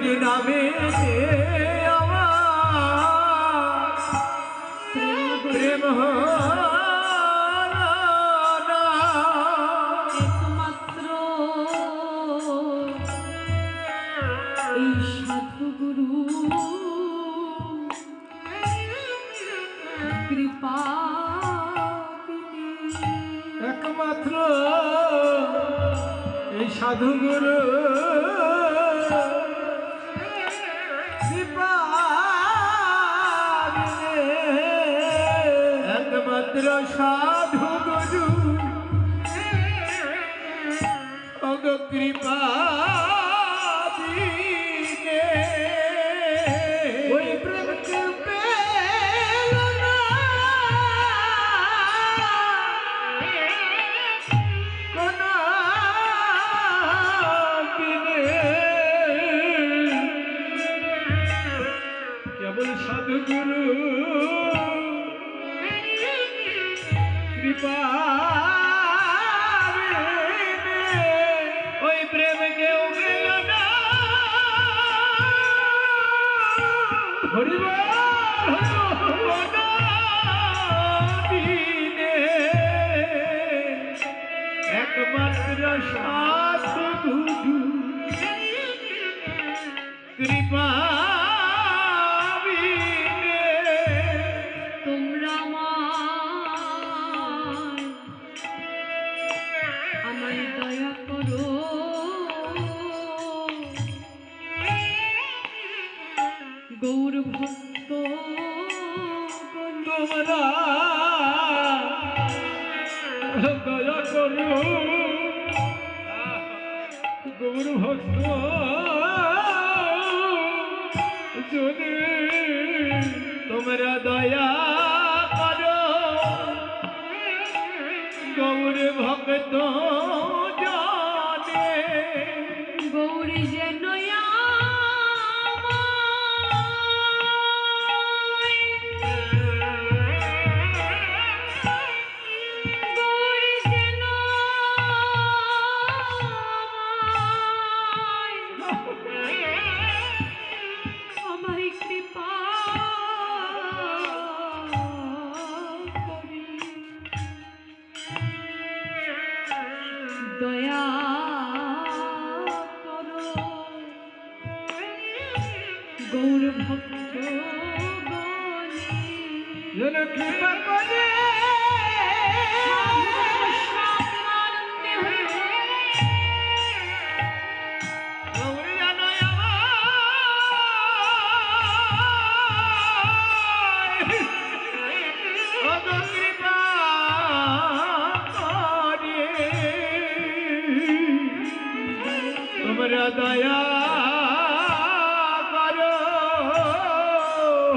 হরি নামে আমার প্রেম একমাত্র এই সাধু গুরু কৃপা একমাত্র এই সাধু একমাত্র সাধু গুরু অগ কৃপা বিনে বিনে ওই প্রেম কেউ পেল না। হরিব একমাত্র সাধু কৃপা গৌর ভক্ত তোমরা দয়া করো গৌর ভক্ত যদি তোমরা দয়া করো। গৌর ভক্ত দয়া করো। গৌর ভক্ত কৃপা করে।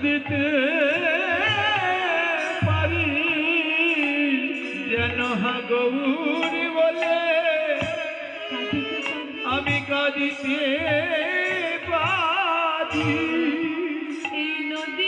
কাঁদিতে পারি যেন হাগৌর বলে আমি কাঁদিতে পারি। নদিয়া